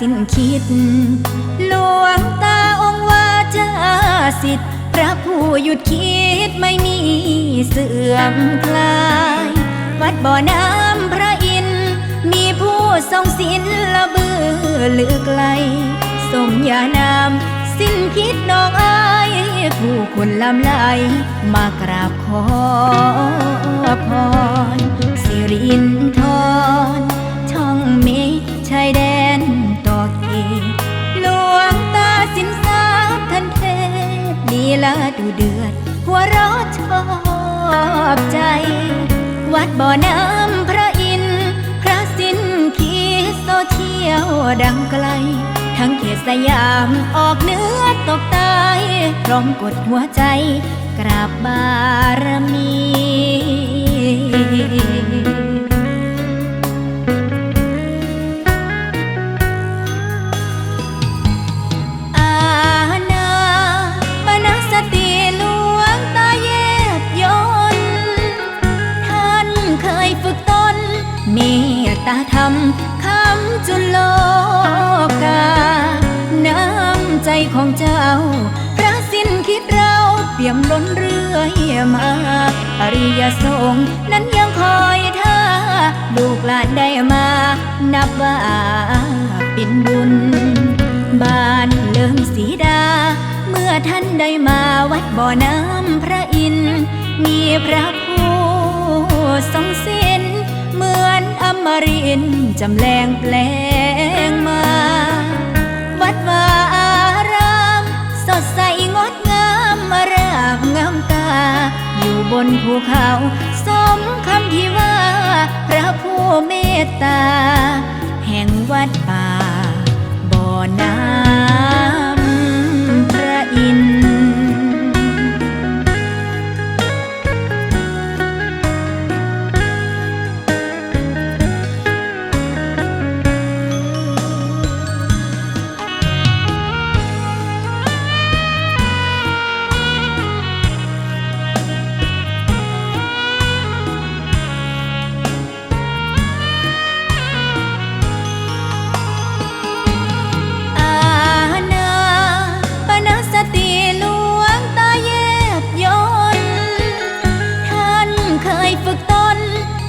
สิ้นคิด หลวงตาองค์วาจาสิทธิ์พระผู้หยุดคิดไม่มีเสื่อมคลาย วัดบ่อน้ำพระอิน มีผู้ทรงศิลละเบือลือไกล สมญานามสิ้นคิดน้องอายผู้คนลำไหลมากราบขอพร ดูเดือด หัวเราะชอบใจ วัดบ่อน้ำพระอินทร์พระสินคีโซเชียลดังไกล ทั้งเขตสยามออกเนื้อตกใต้พร้อมกดหัวใจ กราบบารมี ธรรมคำจุลโลกา น้ำใจของเจ้า พระสิ้นคิดเราเปี่ยมล้นเรื่อยมา อริยสงฆ์นั้นยังคอยท่า ลูกหลานได้มา นับว่าเป็นบุญ บ้านเลิมสีดา เมื่อท่านได้มาวัดบ่อน้ำพระอินทร์มีพระผู้ทรงสิ้นเหมื อมรินจำแรงแปลงมา วัดวาอาราม สดใสงดงามมาราบงามตา อยู่บนภูเขา สมคำที่ว่า พระผู้เมตตา แห่งวัด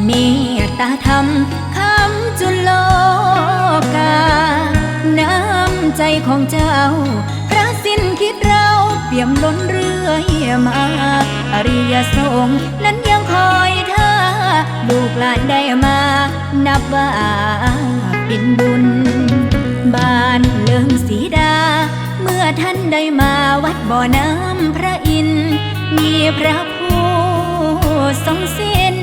เมตตาธรรมคำจุลโลกา น้ำใจของเจ้า พระสิ้นคิดเราเปี่ยมล้นเรื่อยมา อริยสงฆ์นั้นยังคอยท่าลูกหลานได้มา นับว่าเป็นบุญ บ้านเลิมสีดา เมื่อท่านได้มาวัดบ่อน้ำพระอินทร์มีพระผู้ทรงสิ้น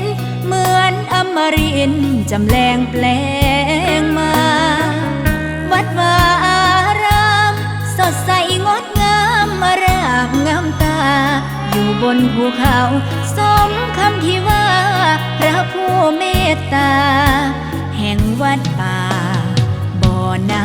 มือนอมรินจำแรงแปลงมา วัดวาอาราม สดใสงดงามมารากงามตา อยู่บนภูเขา สมคำที่ว่า พระผู้เมตตา แห่งวัดป่าบ่อน้